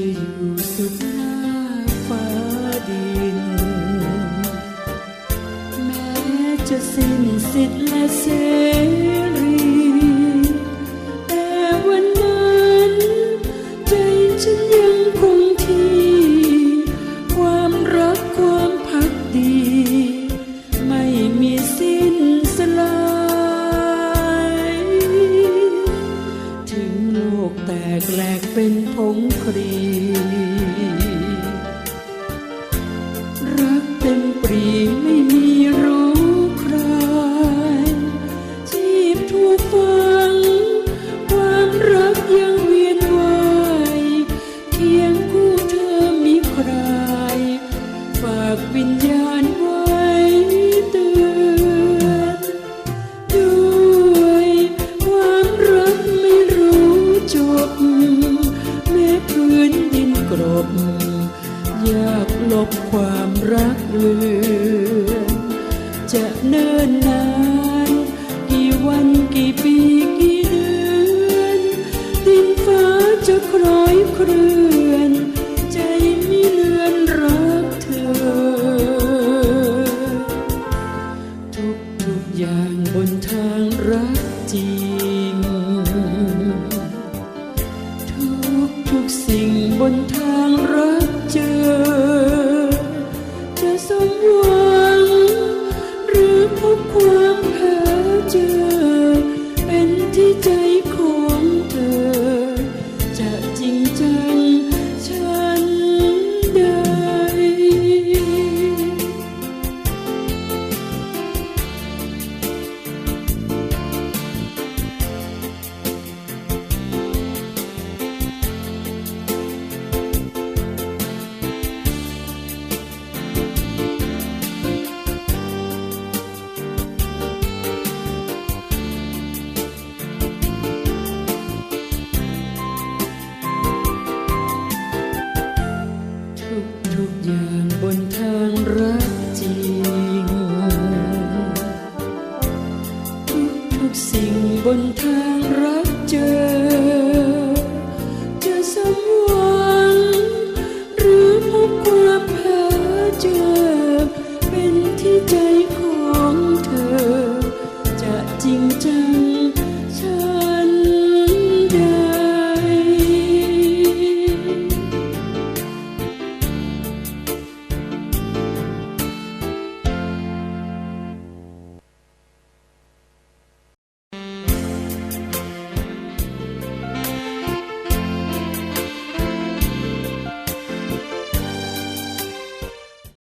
จะอยู่สุดหน้าฟ้าดิน แม้จะสิ้นสิทธิ์และเสรี แต่วันนั้น ใจฉันยังคงที่ ความรักความพักดี ไม่มีสิ้นสลาย ถึงโลกแตกแหลกเป็นผงครี ยความรักไม่รู้จบแม้พื้นดินกรบอยากลบความรักเลือนจะเนิ่นนาน กี่วันกี่ปี นทาง